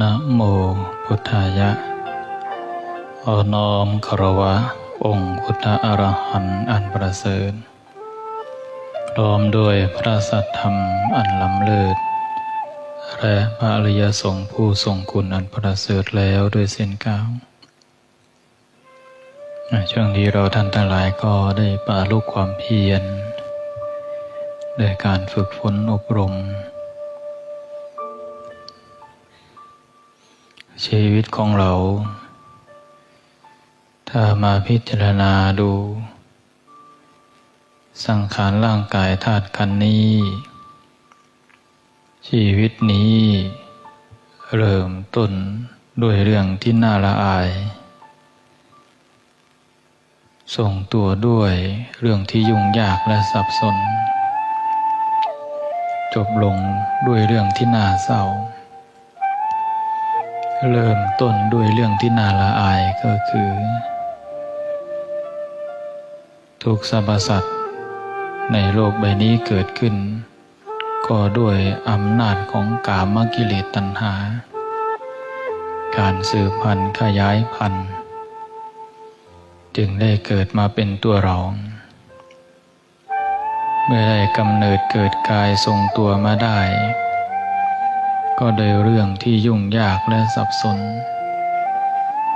นะโมพุทธายะอน้อมคารวะ องค์พุทธอรหันต์อันประเสริฐพร้อมด้วยพระสัทธรรมอันล้ำเลิศ และพระอริยสงฆ์ผู้ทรงคุณอันประเสริฐแล้วด้วยเส้นก้าวช่วงนี้เราท่านทั้งหลายก็ได้ปาลุกความเพียรโดยการฝึกฝนอบรม ชีวิตของเรา ถ้ามาพิจารณาดู สังขารร่างกายธาตุขันนี้ ชีวิตนี้ เริ่มต้นด้วยเรื่องที่น่าละอาย ส่งตัวด้วยเรื่องที่ยุ่งยากและสับสน จบลงด้วยเรื่องที่น่าเศร้า เริ่มต้นด้วยเรื่องที่น่าละอายก็คือ ทุกสรรพสัตว์ในโลกใบนี้เกิดขึ้น ก็ด้วยอำนาจของกามกิเลสตัณหา การสืบพันธุ์ขยายพันธุ์ จึงได้เกิดมาเป็นตัวเรา เมื่อได้กำเนิดเกิดกายทรงตัวมาได้ ก็โดยเรื่องที่ยุ่งยากและสับสน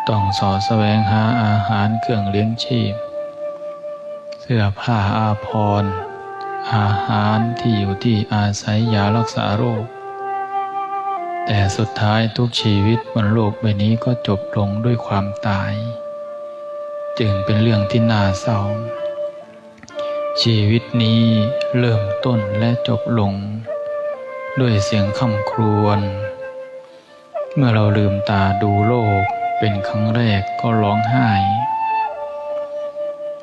ต้องสอแสวงหาอาหารเครื่องเลี้ยงชีพ เสื้อผ้าอาภรณ์อาหารที่อยู่ที่อาศัยยารักษาโรค แต่สุดท้ายทุกชีวิตบนโลกใบนี้ก็จบลงด้วยความตาย จึงเป็นเรื่องที่น่าเศร้า ชีวิตนี้เริ่มต้นและจบลง ด้วยเสียงคำครวญ เมื่อเราลืมตาดูโลกเป็นครั้งแรกก็ร้องไห้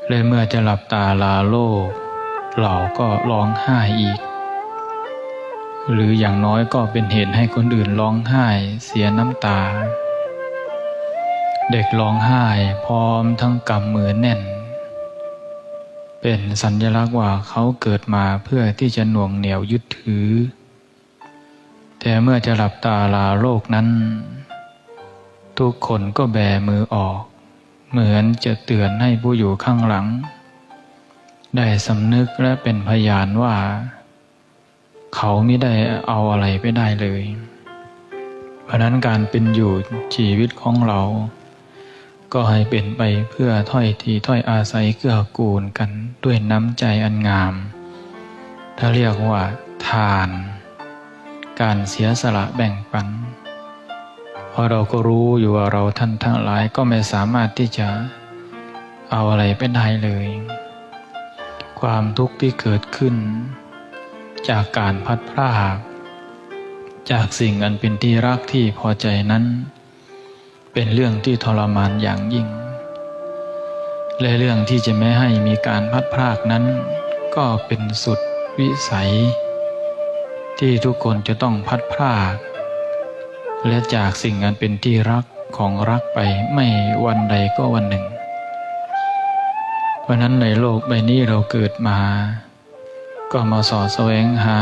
และเมื่อจะหลับตาลาโลก เราก็ร้องไห้อีก หรืออย่างน้อยก็เป็นเหตุให้คนอื่นร้องไห้เสียน้ำตา เด็กร้องไห้พร้อมทั้งกำมือแน่น เป็นสัญลักษณ์ว่าเขาเกิดมาเพื่อที่จะหน่วงเหนียวยึดถือ แต่เมื่อจะหลับตาลาโลกนั้น ทุกคนก็แบมือออก เหมือนจะเตือนให้ผู้อยู่ข้างหลัง ได้สำนึกและเป็นพยานว่า เขาไม่ได้เอาอะไรไปได้เลย เพราะนั้นการเป็นอยู่ชีวิตของเรา ก็ให้เป็นไปเพื่อถ้อยทีถ้อยอาศัยเกื้อกูลกันด้วยน้ำใจอันงาม ถ้าเรียกว่าทาน การเสียสละแบ่งปัน เพราะเราก็รู้อยู่ว่าเราท่านทั้งหลายก็ไม่สามารถที่จะเอาอะไรไปได้เลย ความทุกข์ที่เกิดขึ้น จากการพัดพรากจากสิ่งอันเป็นที่รักที่พอใจนั้น เป็นเรื่องที่ทรมานอย่างยิ่ง และเรื่องที่จะไม่ให้มีการพัดพรากนั้น ก็เป็นสุดวิสัย ที่ทุกคนจะต้องพัดพรากและจากสิ่งอันเป็นที่รักของรักไปไม่วันใดก็วันหนึ่ง เพราะนั้นในโลกใบนี้เราเกิดมา ก็มาสอดแสวงหา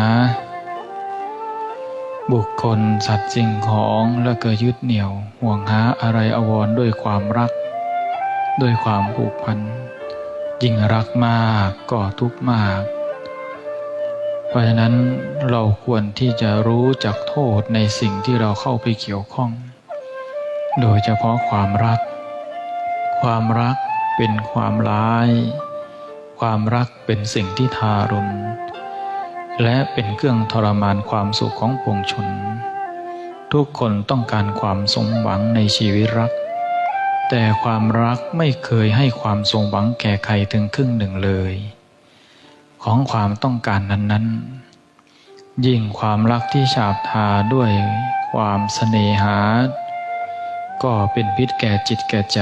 บุคคลสัตว์สิ่งของแล้วก็ยึดเหนี่ยวห่วงหาอะไรอววรด้วยความรัก ด้วยความผูกพัน ยิ่งรักมากก็ทุกข์มาก ราะฉะนั้นเราควรที่จะรู้จักโทษในสิ่งที่เราเข้าไปเกี่ยวข้อง โดยเฉพาะความรัก ความรักเป็นความร้าย ความรักเป็นสิ่งที่ทารุณ และเป็นเครื่องทรมานความสุขของปวงชน ทุกคนต้องการความสมหวังในชีวิตรัก แต่ความรักไม่เคยให้ความสมหวังแก่ใครถึงครึ่งหนึ่งเลย ของความต้องการนั้นๆ ยิ่งความรักที่ฉาบทาด้วยความเสน่หา ก็เป็นพิษแก่จิตแก่ใจ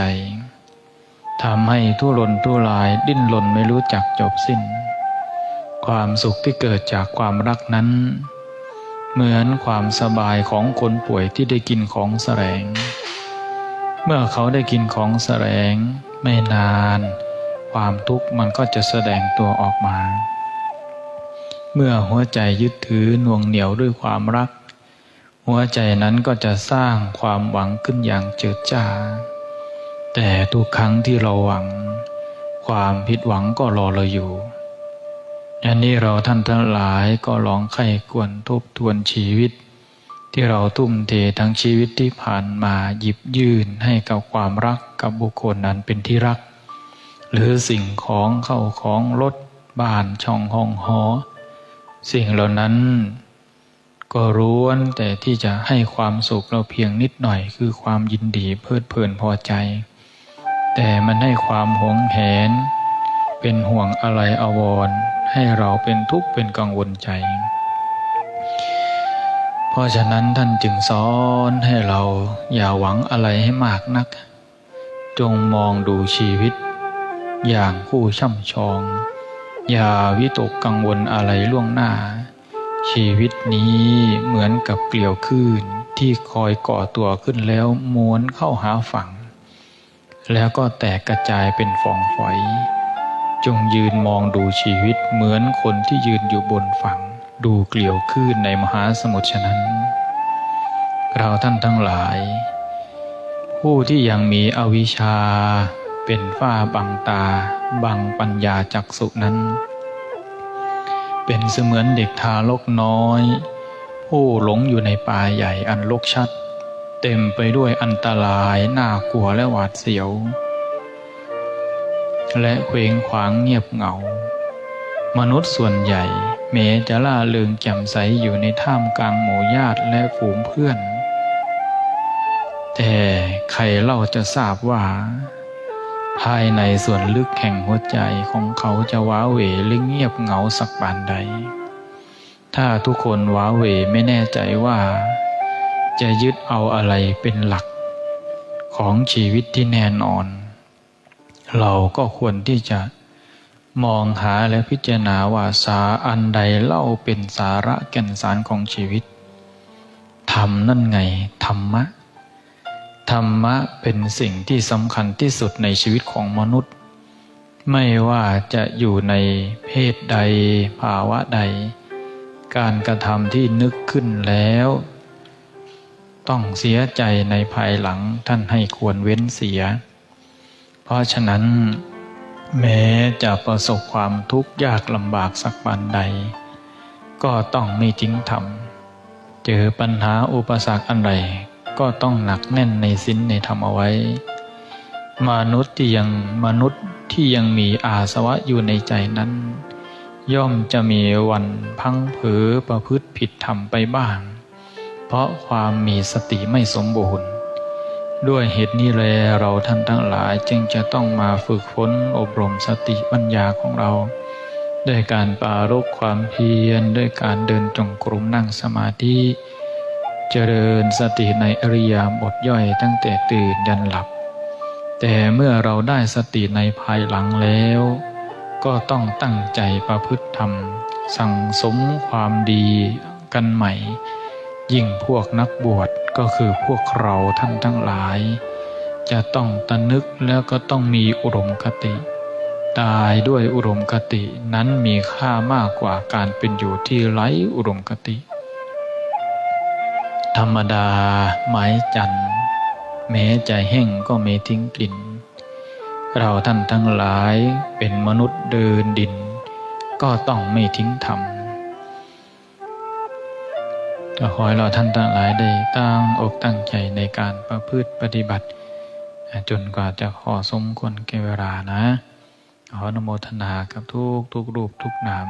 ทำให้ทุรนทุรายดิ้นรนไม่รู้จักจบสิ้น ความสุขที่เกิดจากความรักนั้น เหมือนความสบายของคนป่วยที่ได้กินของแสลง เมื่อเขาได้กินของแสลงไม่นาน ความทุกข์มันก็จะแสดงตัวออกมา เมื่อหัวใจยึดถือหน่วงเหนียวด้วยความรัก หัวใจนั้นก็จะสร้างความหวังขึ้นอย่างเจิดจ้า แต่ทุกครั้งที่เราหวัง ความผิดหวังก็รอเราอยู่อันนี้เราท่านทั้งหลายก็ลองไข้ควรทบทวนชีวิต ที่เราทุ่มเททั้งชีวิตที่ผ่านมาหยิบยื่นให้กับความรักกับบุคคลนั้นเป็นที่รัก หรือสิ่งของเข้าของรถบ้านช่องห้องหอ สิ่งเหล่านั้น ก็ร้วนแต่ที่จะให้ความสุขเราเพียงนิดหน่อยคือความยินดีเพลิดเพลินพอใจ แต่มันให้ความหวงแหน เป็นห่วงอะไรอวรให้เราเป็นทุกข์เป็นกังวลใจ เพราะฉะนั้นท่านจึงสอนให้เราอย่าหวังอะไรให้มากนัก จงมองดูชีวิต อย่างผู้ช่ำชอง อย่าวิตกกังวลอะไรล่วงหน้า ชีวิตนี้เหมือนกับเกลียวคลื่นที่คอยก่อตัวขึ้นแล้วม้วนเข้าหาฝั่ง แล้วก็แตกกระจายเป็นฟองฝอย จงยืนมองดูชีวิตเหมือนคนที่ยืนอยู่บนฝั่ง ดูเกลียวคลื่นในมหาสมุทรฉะนั้น เราท่านทั้งหลาย ผู้ที่ยังมีอวิชชา เป็นฝ้าบังตา บังปัญญาจักสุนั้น เป็นเสมือนเด็กทารกน้อย ผู้หลงอยู่ในป่าใหญ่อันรกชัด เต็มไปด้วยอันตรายน่ากลัวและหวาดเสียว และเคว้งขวางเงียบเหงา มนุษย์ส่วนใหญ่แม้จะล่าเริงแจ่มใสอยู่ในท่ามกลางหมู่ญาติและฝูงเพื่อน แต่ใครเล่าจะทราบว่า ภายในส่วนลึกแห่งหัวใจของเขาจะว้าเหวหรือเงียบเหงาสักปานใด ถ้าทุกคนว้าเหวไม่แน่ใจว่า จะยึดเอาอะไรเป็นหลัก ของชีวิตที่แน่นอน เราก็ควรที่จะมองหาและพิจารณาว่าสาอันใดเล่าเป็นสาระแก่นสารของชีวิตธรรมนั่นไงธรรมะ ธรรมะเป็นสิ่งที่สำคัญที่สุดในชีวิตของมนุษย์ ไม่ว่าจะอยู่ในเพศใดภาวะใด การกระทำที่นึกขึ้นแล้ว ต้องเสียใจในภายหลังท่านให้ควรเว้นเสีย เพราะฉะนั้น แม้จะประสบความทุกข์ยากลำบากสักปานใด ก็ต้องไม่ทิ้งธรรม เจอปัญหาอุปสรรคอันใด ก็ต้องหนักแน่นในศีลในธรรมเอาไว้ มนุษย์ที่ยังมนุษย์ที่ยังมีอาสวะอยู่ในใจนั้น ย่อมจะมีวันพังเผอประพฤติผิดธรรมไปบ้าง เพราะความมีสติไม่สมบูรณ์ ด้วยเหตุนี้แลเราท่านทั้งหลายจึงจะต้องมาฝึกฝนอบรมสติปัญญาของเราด้วยการปรารกความเพียรด้วยการเดินจงกรมนั่งสมาธิ เจริญสติในอริยบทย่อยตั้งแต่ตื่นยันหลับ แต่เมื่อเราได้สติในภายหลังแล้ว ก็ต้องตั้งใจประพฤติธรรม สั่งสมความดีกันใหม่ ยิ่งพวกนักบวชก็คือพวกเราท่านทั้งหลาย จะต้องตระนึกแล้วก็ต้องมีอุดมคติ ตายด้วยอุดมคตินั้นมีค่ามากกว่าการเป็นอยู่ที่ไร้อุดมคติ ธรรมดาไม้จันทร์แม้จะแห้งก็ไม่ทิ้งกลิ่น เราท่านทั้งหลายเป็นมนุษย์เดินดิน ก็ต้องไม่ทิ้งธรรมก็ขอให้เราท่านทั้งหลายได้ตั้งอกตั้งใจในการประพฤติปฏิบัติ จนกว่าจะขอสมควรแก่เวลานะ ขออนุโมทนากับทุกทุกรูปทุกนาม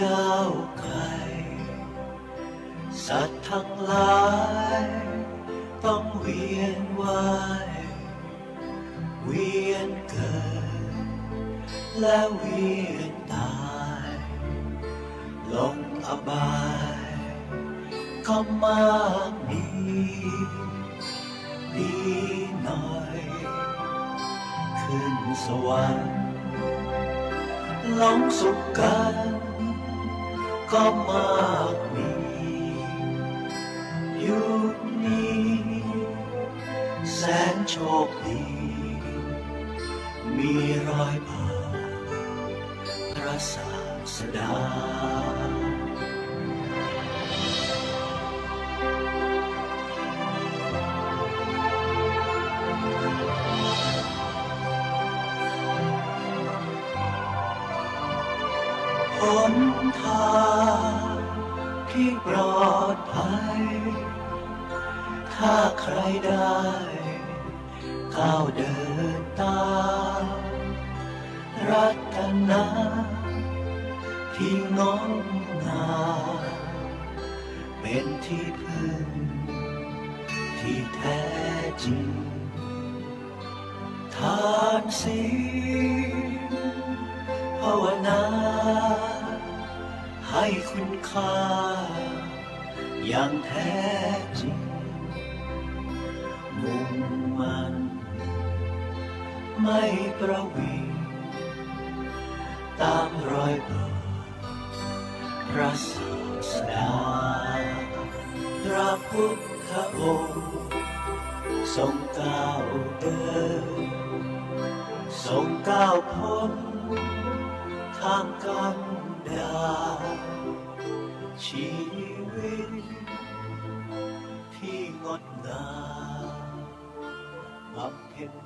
ยาวไกล สัตว์ทั้งหลาย ต้องเวียนว่ายเวียนเกิด และเวียนตายลงอบายก็มากมีดีหน่อย ขึ้นสวรรค์ลงสุขกัน ก็มากมียุคนี้ แสนโชคดี มีรอยบาทพระศาสดา ใครได้ก้าวเดินตามรัตนาที่งดงามเป็นที่พึ่ง ที่แท้จริง ทานศีลภาวนา ให้คุณค่าอย่างแท้จริง มุ่งมันไม่ประวิงตามรอยบาทพระศาสดาพระพุทธองค์ทรงก้าวเดินทรงก้าวพ้นทางกันดารชีวิตที่งดงาม บำเพ็ญเพี